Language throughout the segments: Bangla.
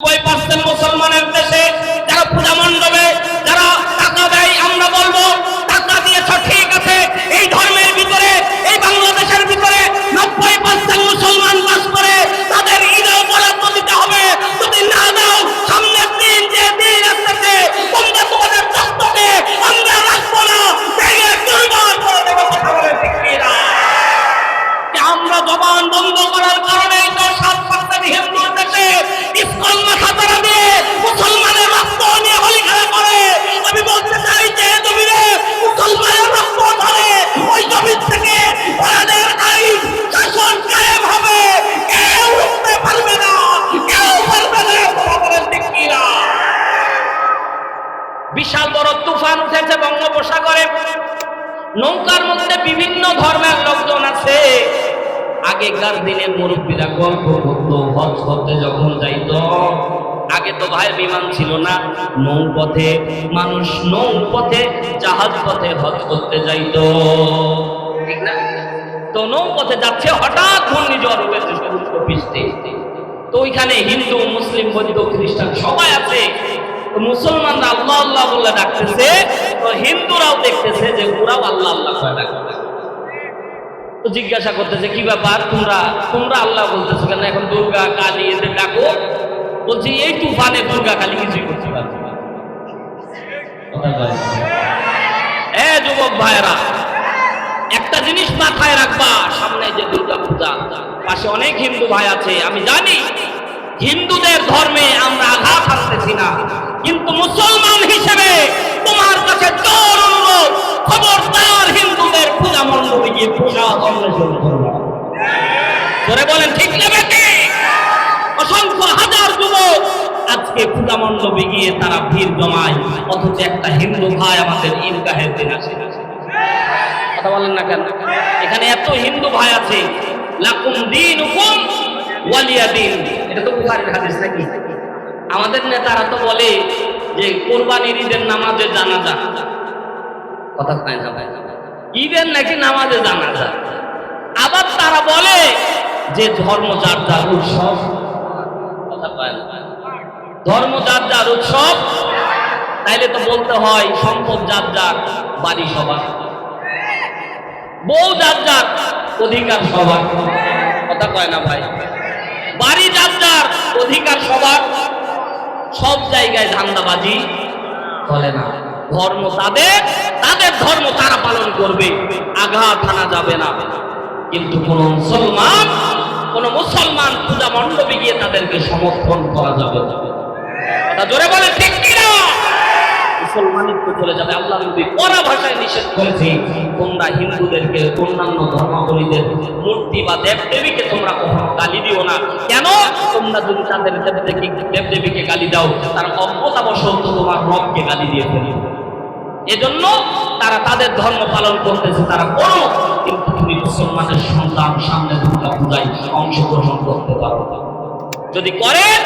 মুসলমানের দেশে যারা পূজা মণ্ডপে যারা টাকা দেয়, আমরা বলব, টাকা দিয়েছ ঠিক আছে, এই ধর্মের ভিতরে, এই বাংলাদেশের ভিতরে নব্বই পার্সেন্ট মুসলমান বাস করে, তাদের ঈদেও বরাদ্দ দিতে হবে। যদি না দাও, সামনের দিন যে দিন আসতেছে তোমরা তোমাদের দস্তকে, আমরা রাখব না আমরা জবান বন্ধ করার কারণে মুসলমানের রক্ত নিয়ে হোলি খেলা করে। আমি বলতে চাই যে জমিনে? বিশাল বড় তুফান উঠেছে বঙ্গোপসাগরে। নৌকার মধ্যে বিভিন্ন ধর্মের লোকজন আছে। আগেকার দিনের মুরব্বীরা গল্প করতো হজ করতে যখন যাইতো, আগে তো ভাই বিমান ছিল না, নৌপথে, মানুষ নৌপথে, জাহাজ পথে হজ করতে যাইতো। ঠিক না? তো নৌপথে যাচ্ছে, হঠাৎ ঘূর্ণিঝড় উঠেছে সমুদ্র পৃষ্ঠে। তো ওইখানে হিন্দু, মুসলিম, বৌদ্ধ, খ্রিস্টান সবাই আছে। মুসলমানরা আল্লাহ আল্লাহ বলে ডাকতেছে, তো হিন্দুরাও দেখতেছে যে ওরাও আল্লাহ আল্লাহ ডাকতেছে জিজ্ঞাসা করতেছে, কি ব্যাপার? তোমরা তোমরা আল্লাহ বলতেছো কেন? এখন দুর্গা কালী এদের ডাকো। বলছি, এই তুফানে দুর্গা কালী কিছুই করতে। কথা এ যুবক ভাইরা একটা জিনিস মাথায় রাখবা, সামনে যে দুর্গা পূজা, পাশে অনেক হিন্দু ভাই আছে, আমি জানি, হিন্দুদের ধর্মে আমরা আঘাত আনতেছি না, কিন্তু মুসলমান হিসেবে তোমার কাছে জোর অনুরোধ অন্বেষণ করবা করে বলেন, ঠিক কি অসংখ্য হাজার যুবক। আজকে পূজা মণ্ডপে গিয়ে তারা ভিড় জমায়, অথচ একটা হিন্দু ভাই আমাদের ঈদগাহের দিন আসে। কথা বলেন না কেন? এখানে এত হিন্দু ভাই আছে। লাকুম দিন ওয়ালিয়া দিন। এটা তো বুখারীর হাদিস নাকি? আমাদের নেতারা তো বলে যে, কোরবানির ঈদের নামাজে জানাজা। কথা কয় না? ভাই ঈদের নাকি নামাজে জানাজা? আবার তারা বলে যে ধর্ম যার যার উৎসব ধর্ম যার যার উৎসব, তাইলে তো বলতে হয় সম্পদ যার যার বাড়ি সবার বউ যার যার অধিকার সবার কথা কয় না ভাই। বাড়ি যার যার অধিকার সবার সব জায়গায় ধান্দাবাজি চলে না। ধর্ম তাদের তাদের ধর্ম তারা পালন করবে। আঘাত আনা যাবে না। কিন্তু কোন মুসলমান কোন মুসলমান পূজা মণ্ডপে গিয়ে তাদেরকে সমর্থন করা যাবে কথা জোরে বলে কিনা? ভাষায় নিষেধ করেছে হিন্দুদেরকে, অন্যান্য ধর্মাবলীদের মূর্তি বা দেব দেবীকে তোমরা কখনো দিও না। কেন? তোমরা যদি তাদের দেব দেব দেবীকে গালি দাও তোমার রবকে গালি দিয়ে এজন্য তারা তাদের ধর্ম পালন করতেছে, তারা করো কিন্তু মুসলমানের সন্তান সামনে দুর্গা পূজায় অংশগ্রহণ করতে পারো। যদি করেন,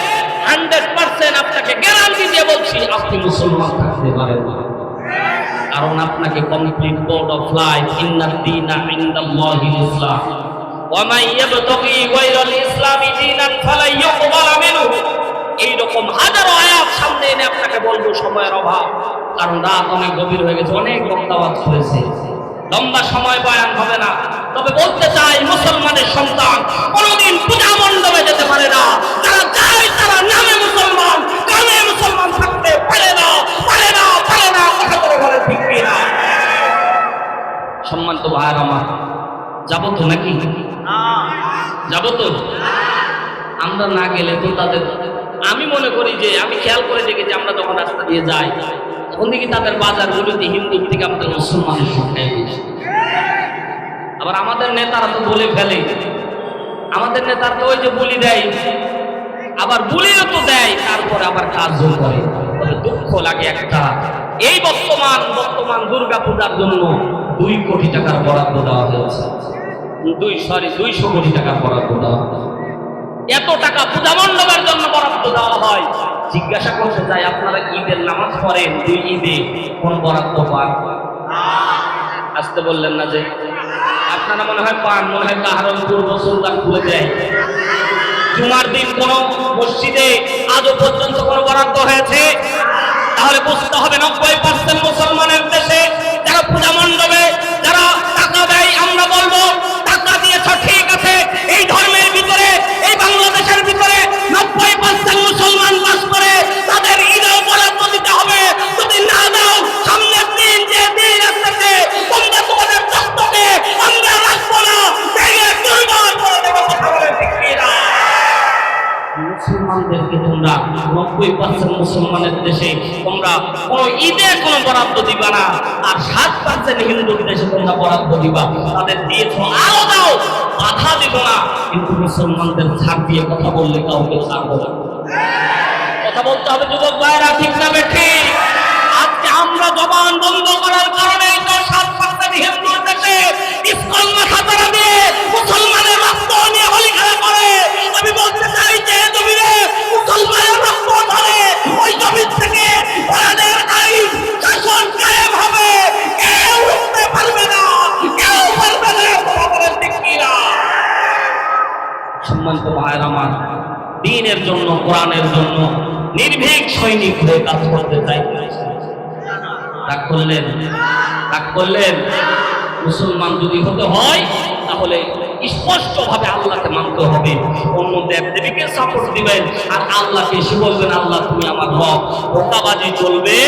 হান্ড্রেড পার্সেন্ট আপনাকে গ্যারান্টি দিয়ে বলছি, আপনি মুসলমান থাকতে পারেন কারণ আপনাকে কমপ্লিট কোড অফ লাইফ ইন্নাদ দীনা ইসলাম। ওয়া ইয়াবতাগি গায়রাল ইসলামি ফালা ইউকবালা মিনহু। এইরকম হাজারো আয়াত সামনে এনে আপনাকে বলব সময়ের অভাব। কারণ রাত অনেক গভীর হয়ে গেছে, অনেক বক্তাবাদ হয়েছে। লম্বা সময় বয়ান হবে না। তবে বলতে চাই, মুসলমানের সন্তান কোনোদিন পূজা মণ্ডপে যেতে পারে না। যারা যায় তারা নামে মুসলমান কামে মুসলমান থাকতে পারে না পারে না পারে না, কথা করে বলে ঠিক না? সম্মানিত ভাইয়ের আমার, যাব তো নাকি? যাব তো? আমরা না গেলে তো তাদের, আমি মনে করি যে, আমি খেয়াল করে দেখেছি আমরা যখন রাস্তা দিয়ে যাই দেখি তাদের বাজারগুলোতে হিন্দু থেকে আমাদের মুসলমানের সংখ্যায় বেশি আবার আমাদের নেতারা তো বলে ফেলে। আমাদের নেতারা তো ওই যে বলি দেয়, আবার বলিও তো দেয়, তারপরে আবার কাজও করে। দুঃখ লাগে একটা। এই বর্তমান বর্তমান দুর্গা পূজার জন্য দুই কোটি টাকার বরাদ্দ দেওয়া হয়েছে। দুই সরি দুইশো কোটি টাকার বরাদ্দ দেওয়া এত টাকা পূজা মণ্ডপের জন্য বরাদ্দ দেওয়া হয় জিজ্ঞাসা করতে চাই আপনারা ঈদের নামাজ পড়েন দুই ঈদে কোন বরাদ্দ পান? আসতে বললেন না যে। আপনারা মনে হয় পান, মনে হয় কাহারন পূর্ব সুলতান খুলে দেয়। জুমার দিন কোন মসজিদে আজও পর্যন্ত কোন বরাদ্দ হয়েছে? তাহলে বুঝতে হবে নব্বই পার্সেন্ট মুসলমানের দেশে যারা পূজা মণ্ডপে কোনো ঈদে কোনো বরাদ্দ দিবা না। আর সাত পার্সেন্ট হিন্দু দেশে তোমরা বরাদ্দ দিবা। তাদের দিয়েছ আরও দাও। বাধা দিব না। কিন্তু মুসলমানদের ছাড় দিয়ে কথা বললে কাউকে ছাড়বো না। কথা বলতে হবে, যুবক ভাইরা, ঠিক না ঠিক আজকে আমরা জবান বন্ধ করার কারণে তো সাত পার্সেন্ট হিন্দু দেশে ইসকন মাথা দিয়ে মুসলমানের রক্ত নিয়ে হোলি খেলা করে। সম্মানিত ভাইয়ের আমার দিনের জন্য, কোরআনের জন্য নির্ভীক সৈনিক হয়ে কাজ করতে চাই। রাগ করলেন? রাগ করলেন? মুসলমান যদি হতে হয়, তাহলে স্পষ্ট ভাবে আল্লাহকে মানতে হবে। অন্য দেব দেবীকে সাপোর্ট দিবেন আর আল্লাহকে এসে বলবেন, আল্লাহ, তুমি আমার রব। ধোকাবাজি চলবে।